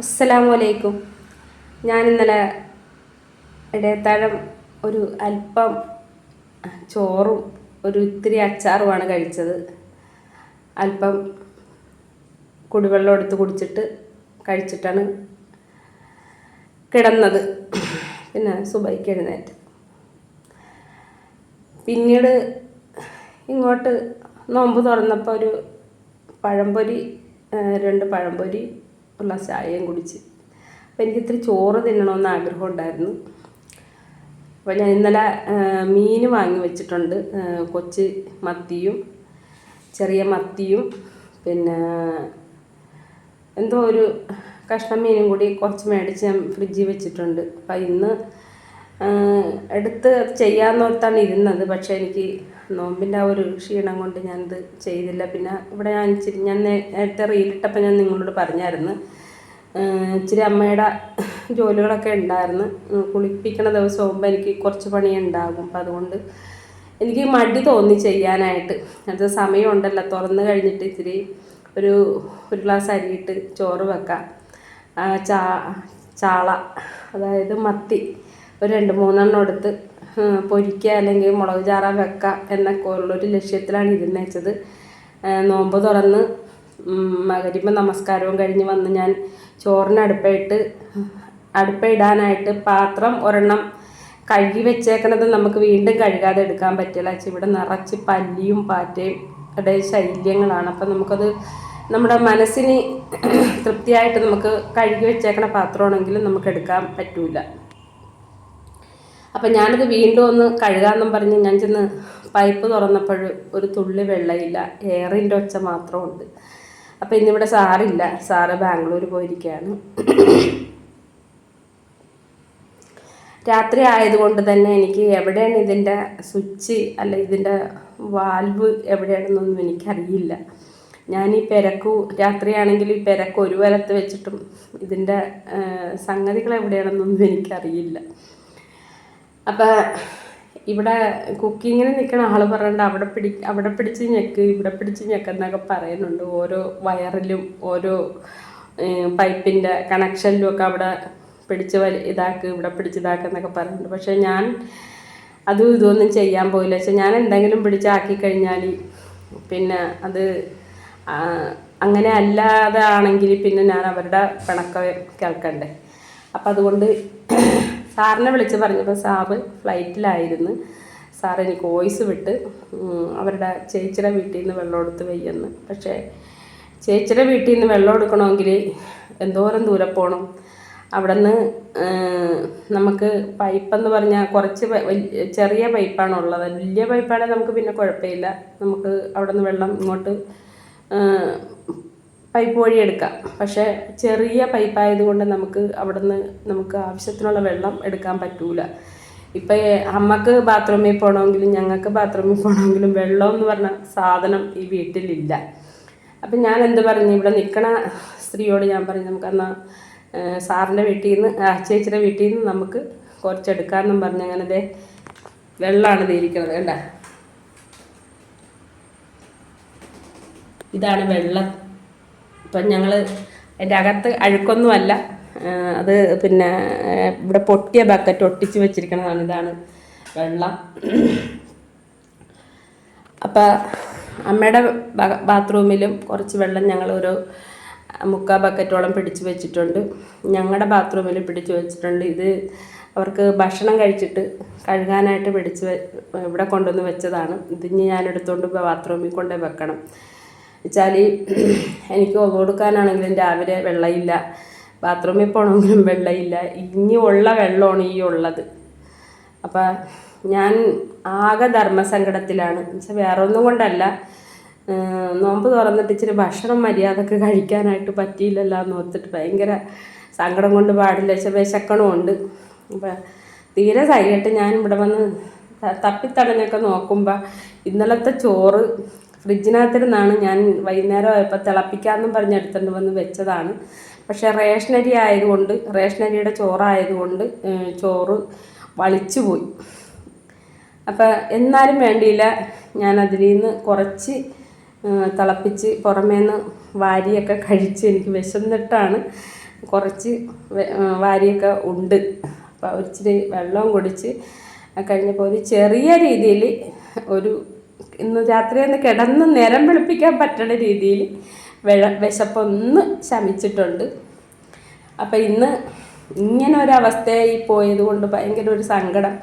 അസ്സലാമു അലൈക്കും ഞാൻ ഇന്നലെ ഇടയത്താഴം ഒരു അല്പം ചോറും ഒരു ഇത്തിരി അച്ചാറുമാണ് കഴിച്ചത്. അല്പം കുടിവെള്ളം എടുത്ത് കുടിച്ചിട്ട് കഴിച്ചിട്ടാണ് കിടന്നത്. പിന്നെ സുബൈക്ക് എഴുന്നേറ്റ്. പിന്നീട് ഇങ്ങോട്ട് നോമ്പ് തുറന്നപ്പോൾ ഒരു പഴംപൊരി രണ്ട് പഴംപൊരി ഉള്ള ചായയും കുടിച്ച്. അപ്പോൾ എനിക്ക് ഇത്തിരി ചോറ് തിന്നണമെന്ന് ആഗ്രഹം ഉണ്ടായിരുന്നു അപ്പോൾ ഞാൻ ഇന്നലെ മീൻ വാങ്ങി വെച്ചിട്ടുണ്ട്. കൊച്ച് മത്തിയും ചെറിയ മത്തിയും പിന്നെ എന്തോ ഒരു കഷ്ണം മീനും കൂടി കുറച്ച് മേടിച്ച് ഞാൻ ഫ്രിഡ്ജിൽ വെച്ചിട്ടുണ്ട്. അപ്പം ഇന്ന് എടുത്ത് ചെയ്യാമെന്നോർത്താണ് ഇരുന്നത്. പക്ഷേ എനിക്ക് നോമ്പിന്റെ ആ ഒരു ക്ഷീണം കൊണ്ട് ഞാനിത് ചെയ്തില്ല. പിന്നെ ഇവിടെ ഞാൻ ഇച്ചിരി ഞാൻ നേരത്തെ റീലിട്ടപ്പോൾ ഞാൻ നിങ്ങളോട് പറഞ്ഞായിരുന്നു. ഇച്ചിരി അമ്മയുടെ ജോലികളൊക്കെ ഉണ്ടായിരുന്നു. കുളിപ്പിക്കണ ദിവസം ആകുമ്പോൾ എനിക്ക് കുറച്ച് പണി ഉണ്ടാകും. അപ്പം അതുകൊണ്ട് എനിക്ക് മടി തോന്നി ചെയ്യാനായിട്ട്. അത് സമയമുണ്ടല്ലോ. തുറന്നു കഴിഞ്ഞിട്ട് ഇച്ചിരി ഒരു ഒരു ഗ്ലാസ് അരിയിട്ട് ചോറ് വെക്കാം. ചാ ചാള അതായത് മത്തി ഒരു രണ്ട് മൂന്നെണ്ണം എടുത്ത് പൊരിക്കുക അല്ലെങ്കിൽ മുളക് ചാറ വെക്കുക എന്നൊക്കെ ഉള്ളൊരു ലക്ഷ്യത്തിലാണ് ഇരുന്നേച്ചത് നോമ്പ് തുറന്ന് മകരിമ്പ നമസ്കാരവും കഴിഞ്ഞ് വന്ന് ഞാൻ ചോറിന് അടുപ്പായിട്ട് അടുപ്പയിടാനായിട്ട് പാത്രം ഒരെണ്ണം കഴുകി വെച്ചേക്കണത് നമുക്ക് വീണ്ടും കഴുകാതെ എടുക്കാൻ പറ്റില്ല. ഇവിടെ നിറച്ച് പല്ലിയും പാറ്റയും ടെ ശൈല്യങ്ങളാണ്. അപ്പം നമുക്കത് നമ്മുടെ മനസ്സിന് തൃപ്തിയായിട്ട് നമുക്ക് കഴുകി വെച്ചേക്കണ പാത്രമാണെങ്കിലും നമുക്ക് എടുക്കാൻ പറ്റൂല. അപ്പം ഞാനിത് വീണ്ടും ഒന്ന് കഴുകാമെന്നും പറഞ്ഞ് ഞാൻ ചെന്ന് പൈപ്പ് തുറന്നപ്പോൾ ഒരു തുള്ളി വെള്ളമില്ല. എയറിന്റെ ഒച്ച മാത്രമുണ്ട്. അപ്പം ഇന്നിവിടെ സാറില്ല. സാറ് ബാംഗ്ലൂർ പോയിരിക്കുകയാണ്. രാത്രി ആയതുകൊണ്ട് തന്നെ എനിക്ക് എവിടെയാണ് ഇതിന്റെ സ്വിച്ച് അല്ല ഇതിന്റെ വാൽവ് എവിടെയാണെന്നൊന്നും എനിക്കറിയില്ല. ഞാൻ ഈ പെരക്ക് രാത്രിയാണെങ്കിൽ ഈ പെരക്ക് ഒരു വലത്ത് വെച്ചിട്ടും ഇതിന്റെ സംഗതികൾ എവിടെയാണെന്നൊന്നും എനിക്കറിയില്ല. അപ്പം ഇവിടെ കുക്കിങ്ങിന് നിൽക്കുന്ന ആൾ പറയണ്ട അവിടെ പിടി അവിടെ പിടിച്ച് ഞെക്ക് ഇവിടെ പിടിച്ച് ഞെക്കെന്നൊക്കെ പറയുന്നുണ്ട്. ഓരോ വയറിലും ഓരോ പൈപ്പിന്റെ കണക്ഷനിലും ഒക്കെ അവിടെ പിടിച്ച് ഇതാക്ക് ഇവിടെ പിടിച്ച് ഇതാക്കെന്നൊക്കെ പറയുന്നുണ്ട്. പക്ഷേ ഞാൻ അതും ഇതൊന്നും ചെയ്യാൻ പോയില്ല. പക്ഷെ ഞാൻ എന്തെങ്കിലും പിടിച്ചാക്കി കഴിഞ്ഞാൽ പിന്നെ അത് അങ്ങനെ അല്ലാതെ ആണെങ്കിൽ പിന്നെ ഞാൻ അവരുടെ പിണക്കം കേൾക്കണ്ടേ. അപ്പം അതുകൊണ്ട് സാറിനെ വിളിച്ച് പറഞ്ഞപ്പോൾ സാറ് ഫ്ലൈറ്റിലായിരുന്നു. സാർ എനിക്ക് വോയിസ് വിട്ട് അവരുടെ ചേച്ചിയുടെ വീട്ടിൽ നിന്ന് വെള്ളം എടുത്ത് വയ്യെന്ന്. പക്ഷേ ചേച്ചിയുടെ വീട്ടിൽ നിന്ന് വെള്ളം എടുക്കണമെങ്കിൽ എന്തോരം ദൂരെ പോകണം അവിടെ നിന്ന് നമുക്ക് പൈപ്പെന്ന് പറഞ്ഞാൽ കുറച്ച് ചെറിയ പൈപ്പാണ് ഉള്ളത്. വലിയ പൈപ്പാണെങ്കിൽ നമുക്ക് പിന്നെ കുഴപ്പമില്ല. നമുക്ക് അവിടെ നിന്ന് വെള്ളം ഇങ്ങോട്ട് പൈപ്പ് വഴി എടുക്കാം പക്ഷേ ചെറിയ പൈപ്പായതുകൊണ്ട് നമുക്ക് അവിടെ നിന്ന് നമുക്ക് ആവശ്യത്തിനുള്ള വെള്ളം എടുക്കാൻ പറ്റൂല. ഇപ്പം അമ്മയ്ക്ക് ബാത്റൂമിൽ പോകണമെങ്കിലും ഞങ്ങൾക്ക് ബാത്റൂമിൽ പോകണമെങ്കിലും വെള്ളം എന്ന് പറഞ്ഞ സാധനം ഈ വീട്ടിലില്ല. അപ്പം ഞാൻ എന്ത് പറഞ്ഞു? ഇവിടെ നിൽക്കണ സ്ത്രീയോട് ഞാൻ പറഞ്ഞു നമുക്കെന്നാൽ സാറിന്റെ വീട്ടിൽ നിന്ന് ചേച്ചിയുടെ വീട്ടിൽ നിന്ന് നമുക്ക് കുറച്ചെടുക്കാമെന്നും പറഞ്ഞ്. അങ്ങനെ ദേ വെള്ളമാണ് തീരിക്കുന്നത് കണ്ട? ഇതാണ് വെള്ളം. ഇപ്പം ഞങ്ങൾ എന്റെ അകത്ത് അഴുക്കൊന്നുമല്ല. അത് പിന്നെ ഇവിടെ പൊട്ടിയ ബക്കറ്റ് ഒട്ടിച്ച് വെച്ചിരിക്കുന്നതാണ് ഇതാണ് വെള്ളം. അപ്പം അമ്മയുടെ ബാത്റൂമിലും കുറച്ച് വെള്ളം ഞങ്ങൾ ഒരു മുക്കാ ബക്കറ്റോളം പിടിച്ച് വെച്ചിട്ടുണ്ട്. ഞങ്ങളുടെ ബാത്റൂമിൽ പിടിച്ച് വെച്ചിട്ടുണ്ട്. ഇത് അവർക്ക് ഭക്ഷണം കഴിച്ചിട്ട് കഴുകാനായിട്ട് പിടിച്ച് ഇവിടെ കൊണ്ടുവന്ന് വെച്ചതാണ്. ഇനി ഞാൻ എടുത്തുകൊണ്ട് ബാത്റൂമിൽ കൊണ്ടുപോയി വെക്കണം. വെച്ചാൽ എനിക്ക് കൊടുക്കാനാണെങ്കിലും രാവിലെ വെള്ളമില്ല ബാത്റൂമിൽ പോകണമെങ്കിലും വെള്ളമില്ല ഇനി ഉള്ള വെള്ളമാണ് ഈ ഉള്ളത്. അപ്പം ഞാൻ ആകെ ധർമ്മസങ്കടത്തിലാണ്. എന്നുവെച്ചാൽ വേറെ ഒന്നും കൊണ്ടല്ല. നോമ്പ് തുറന്നിട്ട് ഇച്ചിരി ഭക്ഷണം മര്യാദയ്ക്ക് കഴിക്കാനായിട്ട് പറ്റിയില്ലല്ലോ എന്ന് ഓർത്തിട്ട് ഭയങ്കര സങ്കടം കൊണ്ട് പാടില്ല. വെച്ചാൽ വിശക്കണമുണ്ട് അപ്പം തീരെ സൈഡിട്ട് ഞാൻ ഇവിടെ വന്ന് തപ്പിത്തടഞ്ഞൊക്കെ നോക്കുമ്പോൾ ഇന്നലത്തെ ചോറ് ഫ്രിഡ്ജിനകത്തിരുന്നാണ് ഞാൻ വൈകുന്നേരം ആയപ്പോൾ തിളപ്പിക്കാമെന്നും പറഞ്ഞ് എടുത്തുകൊണ്ട് വന്ന് വെച്ചതാണ്. പക്ഷേ റേഷനരി ആയതുകൊണ്ട് റേഷനരിയുടെ ചോറായതുകൊണ്ട് ചോറ് വളിച്ചു പോയി. അപ്പം എന്നാലും വേണ്ടിയില്ല ഞാൻ അതിൽ നിന്ന് കുറച്ച് തിളപ്പിച്ച് പുറമേന്ന് വാരിയൊക്കെ കഴിച്ച് എനിക്ക് വിശന്നിട്ടാണ് കുറച്ച് വാരിയൊക്കെ ഉണ്ട്. അപ്പോൾ ഇച്ചിരി വെള്ളവും കുടിച്ച് കഴിഞ്ഞപ്പോൾ ഒരു ചെറിയ രീതിയിൽ ഒരു ഇന്ന് രാത്രി ഒന്ന് കിടന്ന് നേരം വെളുപ്പിക്കാൻ പറ്റുന്ന രീതിയിൽ വിഴ വിശപ്പൊന്ന് ശമിച്ചിട്ടുണ്ട്. അപ്പം ഇന്ന് ഇങ്ങനെ ഒരവസ്ഥയായി പോയത് കൊണ്ട് ഭയങ്കര ഒരു സങ്കടം.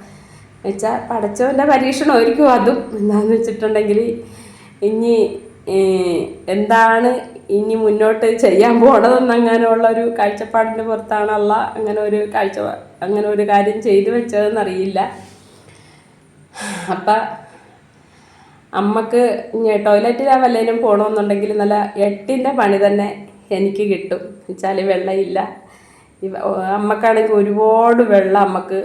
വെച്ചാൽ പടച്ചവന്റെ പരീക്ഷണമായിരിക്കും അതും. എന്താണെന്ന് വെച്ചിട്ടുണ്ടെങ്കിൽ ഇനി എന്താണ് ഇനി മുന്നോട്ട് ചെയ്യാൻ പോണതെന്ന് അങ്ങനെയുള്ള ഒരു കാഴ്ചപ്പാടിന് പുറത്താണല്ല അങ്ങനെ ഒരു കാഴ്ച അങ്ങനെ ഒരു കാര്യം ചെയ്തു വെച്ചതെന്നറിയില്ല. അപ്പം അമ്മയ്ക്ക് ടോയ്ലറ്റിൽ ആ വല്ലതിനും പോകണമെന്നുണ്ടെങ്കിൽ നല്ല എട്ടിന്റെ പണി തന്നെ എനിക്ക് കിട്ടും. വെച്ചാൽ വെള്ളമില്ല. അമ്മക്കാണെങ്കിൽ ഒരുപാട് വെള്ളം അമ്മയ്ക്ക്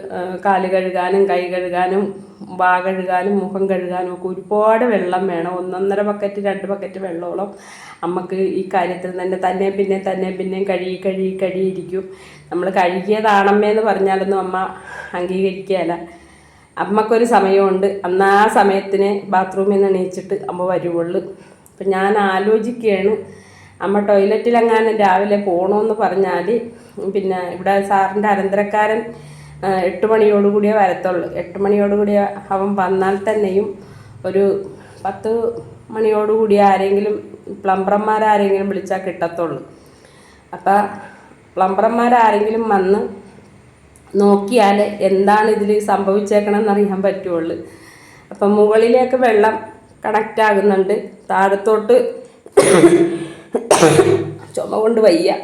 കാൽ കഴുകാനും കൈ കഴുകാനും വാ കഴുകാനും മുഖം കഴുകാനും ഒക്കെ ഒരുപാട് വെള്ളം വേണം. ഒന്നൊന്നര ബക്കറ്റ് രണ്ട് ബക്കറ്റ് വെള്ളമോളം അമ്മയ്ക്ക് ഈ കാര്യത്തിൽ തന്നെ തന്നെ പിന്നെ തന്നെ പിന്നെയും കഴുകി കഴുകി കഴുകിയിരിക്കും നമ്മൾ കഴുകിയതാണമ്മേന്ന് പറഞ്ഞാലൊന്നും അമ്മ അംഗീകരിക്കുകയല്ല അമ്മക്കൊരു സമയമുണ്ട്. അന്ന് ആ സമയത്തിന് ബാത്റൂമിൽ നിന്ന് എണീച്ചിട്ട് അമ്മ വരുവുള്ളു. അപ്പം ഞാൻ ആലോചിക്കുകയാണ് അമ്മ ടോയ്ലറ്റിലെങ്ങാനും രാവിലെ പോകണമെന്ന് പറഞ്ഞാൽ പിന്നെ ഇവിടെ സാറിന്റെ അനന്തരക്കാരൻ എട്ട് മണിയോടുകൂടിയേ വരത്തുള്ളൂ. എട്ട് മണിയോടുകൂടി അവൻ വന്നാൽ തന്നെയും ഒരു പത്ത് മണിയോടുകൂടി ആരെങ്കിലും പ്ലംബർമാരാരെങ്കിലും വിളിച്ചാൽ കിട്ടത്തുള്ളൂ. അപ്പം പ്ലംബർമാരാരെങ്കിലും വന്ന് നോക്കിയാൽ എന്താണ് ഇതിൽ സംഭവിച്ചേക്കണമെന്ന് അറിയാൻ പറ്റുള്ളൂ. അപ്പം മുകളിലേക്ക് വെള്ളം കണക്റ്റ് ആകുന്നുണ്ട്. താഴത്തോട്ട് ചുമ കൊണ്ട് വയ്യ.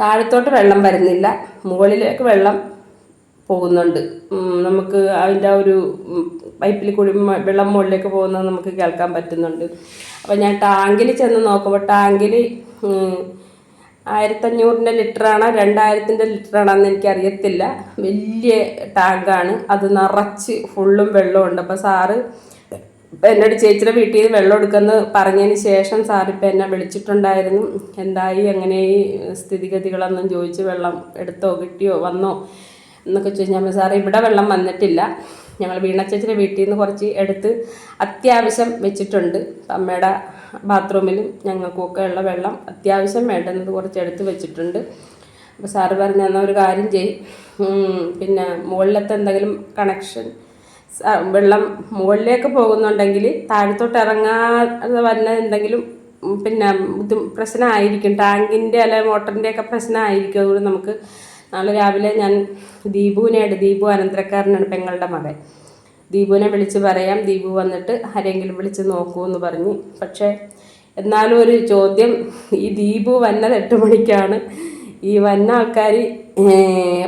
താഴത്തോട്ട് വെള്ളം വരുന്നില്ല. മുകളിലേക്ക് വെള്ളം പോകുന്നുണ്ട്. നമുക്ക് അതിന്റെ ഒരു പൈപ്പിൽ കൂടി വെള്ളം മുകളിലേക്ക് പോകുന്നത് നമുക്ക് കേൾക്കാൻ പറ്റുന്നുണ്ട്. അപ്പം ഞാൻ ടാങ്കിൽ ചെന്ന് നോക്കുമ്പോൾ ടാങ്കിൽ ആയിരത്തഞ്ഞൂറിന്റെ ലിറ്ററാണോ രണ്ടായിരത്തിന്റെ ലിറ്ററാണോന്ന് എനിക്കറിയത്തില്ല. വലിയ ടാങ്കാണ് അത് നിറച്ച് ഫുള്ളും വെള്ളമുണ്ട് അപ്പോൾ സാറ് എന്നോട് ചേച്ചിയുടെ വീട്ടിൽ നിന്ന് വെള്ളം എടുക്കുമെന്ന് പറഞ്ഞതിന് ശേഷം സാറിപ്പോൾ എന്നെ വിളിച്ചിട്ടുണ്ടായിരുന്നു. എന്തായി എങ്ങനെ ഈ സ്ഥിതിഗതികളൊന്നും ചോദിച്ച് വെള്ളം എടുത്തോ കിട്ടിയോ വന്നോ എന്നൊക്കെ ചോദിച്ചാൽ സാർ ഇവിടെ വെള്ളം വന്നിട്ടില്ല. ഞങ്ങൾ വീണ ചേച്ചിയുടെ വീട്ടിൽ നിന്ന് കുറച്ച് എടുത്ത് അത്യാവശ്യം വെച്ചിട്ടുണ്ട്. അമ്മയുടെ ബാത്റൂമിലും ഞങ്ങൾക്കൊക്കെ ഉള്ള വെള്ളം അത്യാവശ്യം വേണ്ടുന്നത് കുറച്ച് എടുത്ത് വെച്ചിട്ടുണ്ട്. അപ്പോൾ സാറ് പറഞ്ഞു എന്നാൽ ഒരു കാര്യം ചെയ്യും പിന്നെ മുകളിലത്തെ എന്തെങ്കിലും കണക്ഷൻ വെള്ളം മുകളിലേക്ക് പോകുന്നുണ്ടെങ്കിൽ താഴത്തോട്ട് ഇറങ്ങാതെ വരുന്ന എന്തെങ്കിലും പിന്നെ ഇത് പ്രശ്നമായിരിക്കും. ടാങ്കിന്റെ അല്ലെ മോട്ടറിന്റെ ഒക്കെ പ്രശ്നമായിരിക്കും. അതുകൊണ്ട് നമുക്ക് നാളെ രാവിലെ ഞാൻ ദീപുവിനെയാണ് ദീപു അനന്തരക്കാരനാണ് പെങ്ങളുടെ മകൻ. ദീപുവിനെ വിളിച്ച് പറയാം. ദീപു വന്നിട്ട് ആരെങ്കിലും വിളിച്ച് നോക്കൂ എന്ന് പറഞ്ഞു. പക്ഷേ എന്നാലും ഒരു ചോദ്യം ഈ ദീപു വന്നത് എട്ട് മണിക്കാണ്. ഈ വന്ന ആൾക്കാർ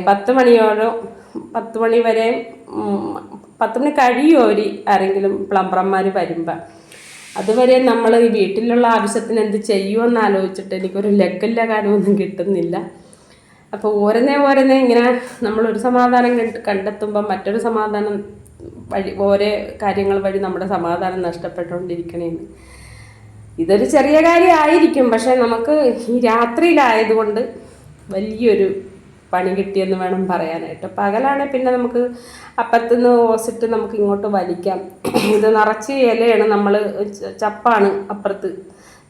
പത്ത് മണിയോടോ പത്ത് മണി വരെ പത്ത് മണി കഴിയുമോ അവർ ആരെങ്കിലും പ്ലംബർമാർ വരുമ്പോൾ അതുവരെ നമ്മൾ ഈ വീട്ടിലുള്ള ആവശ്യത്തിന് എന്ത് ചെയ്യുമെന്ന് ആലോചിച്ചിട്ട് എനിക്കൊരു ലക്കില്ല കാര്യമൊന്നും കിട്ടുന്നില്ല. അപ്പോൾ ഓരോന്നേ ഓരോന്നേ ഇങ്ങനെ നമ്മളൊരു സമാധാനം കണ്ട് കണ്ടെത്തുമ്പോൾ മറ്റൊരു സമാധാനം വഴി ഓരോ കാര്യങ്ങൾ വഴി നമ്മുടെ സമാധാനം നഷ്ടപ്പെട്ടുകൊണ്ടിരിക്കണേന്ന്. ഇതൊരു ചെറിയ കാര്യമായിരിക്കും പക്ഷെ നമുക്ക് ഈ രാത്രിയിലായതുകൊണ്ട് വലിയൊരു പണി കിട്ടിയെന്ന് വേണം പറയാനായിട്ട്. പകലാണെ പിന്നെ നമുക്ക് അപ്പത്തുനിന്ന് ഓസിട്ട് നമുക്ക് ഇങ്ങോട്ട് വലിക്കാം. ഇത് നിറച്ച് ഇലയാണ് നമ്മൾ ചപ്പാണ് അപ്പുറത്ത്.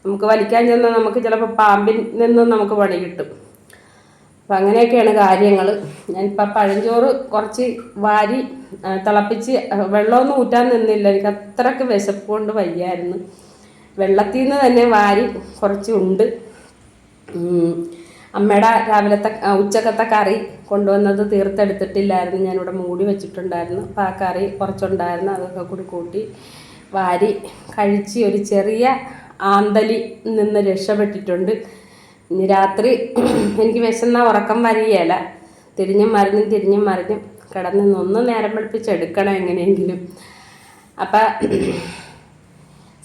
നമുക്ക് വലിക്കാൻ ചെന്നാൽ നമുക്ക് ചിലപ്പോൾ പാമ്പിൽ നിന്നും നമുക്ക് പണി കിട്ടും. അപ്പം അങ്ങനെയൊക്കെയാണ് കാര്യങ്ങൾ ഞാനിപ്പോൾ പഴഞ്ചോറ് കുറച്ച് വാരി തിളപ്പിച്ച് വെള്ളമൊന്നും ഊറ്റാൻ നിന്നില്ല. എനിക്ക് അത്രയ്ക്ക് വിശപ്പ് കൊണ്ട് വയ്യായിരുന്നു. വെള്ളത്തിൽ നിന്ന് തന്നെ വാരി കുറച്ച് ഉണ്ട്. അമ്മയുടെ രാവിലത്തെ ഉച്ചക്കത്തെ കറി കൊണ്ടുവന്നത് തീർത്തെടുത്തിട്ടില്ലായിരുന്നു. ഞാനിവിടെ മൂടി വെച്ചിട്ടുണ്ടായിരുന്നു. അപ്പോൾ ആ കറി കുറച്ചുണ്ടായിരുന്നു. അതൊക്കെ കൂടി കൂട്ടി വാരി കഴിച്ച് ഒരു ചെറിയ ആന്തലി നിന്ന് രക്ഷപ്പെട്ടിട്ടുണ്ട്. ഇനി രാത്രി എനിക്ക് വിശന്ന ഉറക്കം വരികയില്ല തിരിഞ്ഞും മറിഞ്ഞും തിരിഞ്ഞും മറിഞ്ഞും കിടന്ന് ഒന്ന് നേരം വെളുപ്പിച്ചെടുക്കണം എങ്ങനെയെങ്കിലും. അപ്പം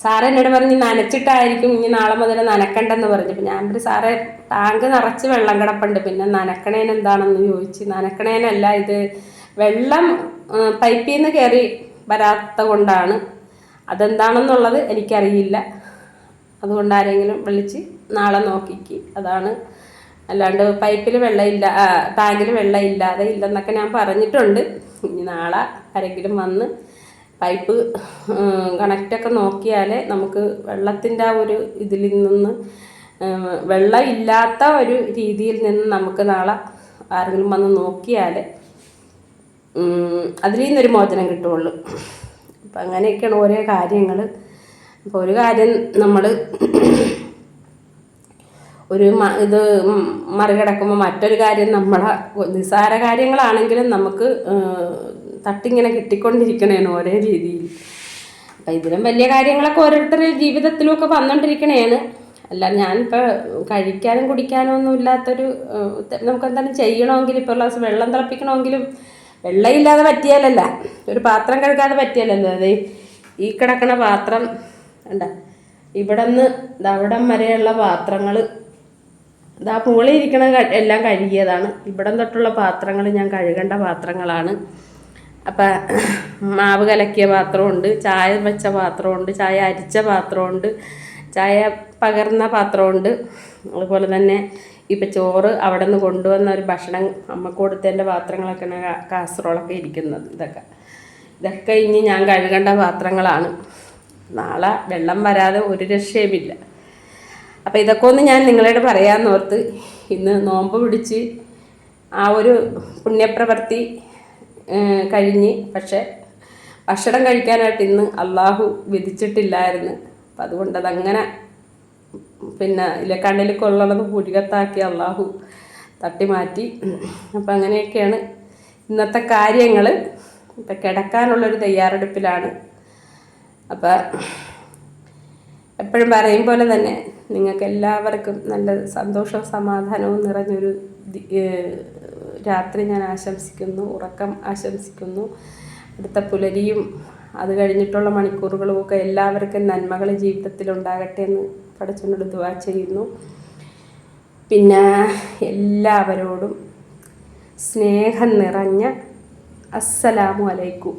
സാറ് എന്നോട് പറഞ്ഞ് നനച്ചിട്ടായിരിക്കും ഇനി നാളെ മുതൽ നനക്കണ്ടെന്ന് പറഞ്ഞു. അപ്പം ഞാൻ പറഞ്ഞു സാറേ ടാങ്ക് നിറച്ച് വെള്ളം കിടപ്പുണ്ട്. പിന്നെ നനക്കണേന് എന്താണെന്ന് ചോദിച്ച്. നനക്കണേനല്ല ഇത് വെള്ളം പൈപ്പിൽ നിന്ന് കയറി വരാത്ത കൊണ്ടാണ്. അതെന്താണെന്നുള്ളത് എനിക്കറിയില്ല. അതുകൊണ്ട് ആരെങ്കിലും വിളിച്ച് നാളെ നോക്കിക്ക്. അതാണ്. അല്ലാണ്ട് പൈപ്പിൽ വെള്ളമില്ല ടാങ്കിൽ വെള്ളം ഇല്ലാതെ ഇല്ലെന്നൊക്കെ ഞാൻ പറഞ്ഞിട്ടുണ്ട്. ഇനി നാളെ ആരെങ്കിലും വന്ന് പൈപ്പ് കണക്റ്റൊക്കെ നോക്കിയാലേ നമുക്ക് വെള്ളത്തിന്റെ ആ ഒരു ഇതിൽ നിന്ന് വെള്ളമില്ലാത്ത ഒരു രീതിയിൽ നിന്ന് നമുക്ക് നാളെ ആരെങ്കിലും വന്ന് നോക്കിയാൽ അതിൽ നിന്നൊരു മോചനം കിട്ടുള്ളൂ അപ്പം അങ്ങനെയൊക്കെയാണ് ഓരോ കാര്യങ്ങൾ അപ്പോൾ ഒരു കാര്യം നമ്മൾ ഒരു ഇത് മറികടക്കുമ്പോൾ മറ്റൊരു കാര്യം നമ്മളെ നിസ്സാര കാര്യങ്ങളാണെങ്കിലും നമുക്ക് തട്ടിങ്ങനെ കിട്ടിക്കൊണ്ടിരിക്കണേണ് ഓരോ രീതിയിൽ. അപ്പം ഇതിലും വലിയ കാര്യങ്ങളൊക്കെ ഓരോരുത്തരുടെ ജീവിതത്തിലുമൊക്കെ വന്നുകൊണ്ടിരിക്കണേന്ന് അല്ല ഞാനിപ്പോൾ കഴിക്കാനും കുടിക്കാനും ഒന്നും ഇല്ലാത്തൊരു നമുക്കെന്തായാലും ചെയ്യണമെങ്കിൽ ഇപ്പോൾ ഗ്ലാസ് വെള്ളം തിളപ്പിക്കണമെങ്കിലും വെള്ളമില്ലാതെ പറ്റിയാലല്ല. ഒരു പാത്രം കഴുകാതെ പറ്റിയാലല്ലോ. അതെ ഈ കിടക്കണ പാത്രം കണ്ട? ഇവിടെ നിന്ന് അവിടം വരെയുള്ള പാത്രങ്ങൾ ഇതാ മുകളിൽ ഇരിക്കണ എല്ലാം കഴുകിയതാണ്. ഇവിടം തൊട്ടുള്ള പാത്രങ്ങൾ ഞാൻ കഴുകേണ്ട പാത്രങ്ങളാണ്. അപ്പം മാവ് കലക്കിയ പാത്രമുണ്ട് ചായ വെച്ച പാത്രമുണ്ട് ചായ അരിച്ച പാത്രമുണ്ട് ചായ പകർന്ന പാത്രമുണ്ട്. അതുപോലെ തന്നെ ഇപ്പം ചോറ് അവിടെ നിന്ന് കൊണ്ടുവന്ന ഒരു ഭക്ഷണം അമ്മയ്ക്ക് കൊടുത്തതിന്റെ പാത്രങ്ങളൊക്കെയാണ് കാ- കാസറോളൊക്കെ ഇരിക്കുന്നത്. ഇതൊക്കെ. ഇതൊക്കെ ഇനി ഞാൻ കഴുകേണ്ട പാത്രങ്ങളാണ്. നാളെ വെള്ളം വരാതെ ഒരു രക്ഷയുമില്ല. അപ്പോൾ ഇതൊക്കെ ഒന്ന് ഞാൻ നിങ്ങളോട് പറയാമെന്നോർത്ത് ഇന്ന് നോമ്പ് പിടിച്ച് ആ ഒരു പുണ്യപ്രവൃത്തി കഴിഞ്ഞ്. പക്ഷേ ഭക്ഷണം കഴിക്കാനായിട്ട് ഇന്ന് അള്ളാഹു വിധിച്ചിട്ടില്ലായിരുന്നു. അപ്പം അതുകൊണ്ട് അതങ്ങനെ പിന്നെ ഇലക്കണ്ണിൽ കൊള്ളണത് പുരികത്താക്കി അള്ളാഹു തട്ടി മാറ്റി അപ്പം അങ്ങനെയൊക്കെയാണ് ഇന്നത്തെ കാര്യങ്ങൾ ഇപ്പം കിടക്കാനുള്ളൊരു തയ്യാറെടുപ്പിലാണ് അപ്പം എപ്പോഴും പറയും പോലെ തന്നെ നിങ്ങൾക്ക് എല്ലാവർക്കും നല്ല സന്തോഷവും സമാധാനവും നിറഞ്ഞൊരു രാത്രി ഞാൻ ആശംസിക്കുന്നു ഉറക്കം ആശംസിക്കുന്നു. അടുത്ത പുലരിയും അത് കഴിഞ്ഞിട്ടുള്ള മണിക്കൂറുകളും ഒക്കെ എല്ലാവർക്കും നന്മകൾ ജീവിതത്തിൽ ഉണ്ടാകട്ടെ എന്ന് പഠിച്ചുകൊണ്ട് ദുവാ ചെയ്യുന്നു. പിന്നെ എല്ലാവരോടും സ്നേഹം നിറഞ്ഞ അസ്സലാമു അലൈക്കും.